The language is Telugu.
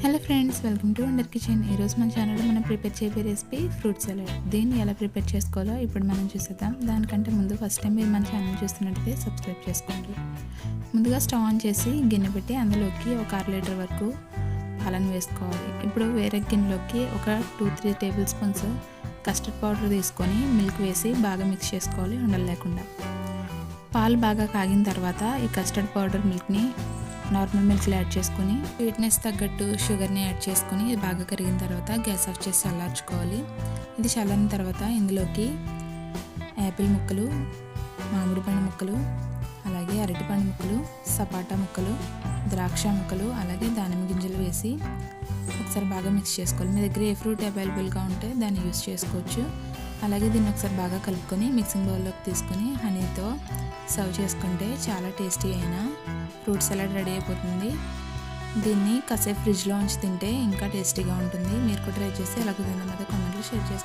Hello friends welcome to wonder kitchen. ఈరోజు మన ఛానల్లో మనం ప్రిపేర్ చేయబోయే రెసిపీ ఫ్రూట్ సలాడ్. దీన్ని ఎలా ప్రిపేర్ చేసుకోవాలో ఇప్పుడు మనం చూసేద్దాం. దానికంటే ముందు ఫస్ట్ టైం మీరు మన ఛానల్ చూస్తున్నట్టయితే సబ్స్క్రైబ్ చేసుకోండి. ముందుగా స్టవ్ ఆన్ చేసి గిన్నె పెట్టి అందులోకి ఒక అర లీటర్ వరకు పాలను వేసుకోవాలి. ఇప్పుడు వేరే గిన్నెలోకి ఒక two three tablespoons custard powder తీసుకొని మిల్క్ వేసి బాగా మిక్స్ చేసుకోవాలి ఉండలు లేకుండా పాలు బాగా కాగిన తర్వాత ఈ కస్టర్డ్ పౌడర్ మిల్క్ని నార్మల్ మిల్క్లో యాడ్ చేసుకొని స్వీట్నెస్ తగ్గట్టు షుగర్ని యాడ్ చేసుకొని ఇది బాగా కరిగిన తర్వాత గ్యాస్ ఆఫ్ చేసి చల్లార్చుకోవాలి. ఇది చల్లారిన తర్వాత ఇందులోకి యాపిల్ ముక్కలు మామిడి పండు ముక్కలు అలాగే అరటిపండు ముక్కలు సపాటా ముక్కలు ద్రాక్ష ముక్కలు అలాగే దానిమ్మ గింజలు వేసి ఒకసారి బాగా మిక్స్ చేసుకోవాలి. మీ దగ్గర ఏ ఫ్రూట్ అవైలబుల్గా ఉంటే దాన్ని యూస్ చేసుకోవచ్చు. అలాగే దీన్ని ఒకసారి బాగా కలుపుకొని మిక్సింగ్ బౌల్లోకి తీసుకొని హనీతో సర్వ్ చేసుకుంటే చాలా టేస్టీ అయిన ఫ్రూట్ సలాడ్ రెడీ అయిపోతుంది. దీన్ని కాసేపు ఫ్రిడ్జ్లో ఉంచి తింటే ఇంకా టేస్టీగా ఉంటుంది. మీరు కూడా ట్రై చేసి ఎలా కుదిరిందో మీద కామెంట్లు షేర్ చేసుకోండి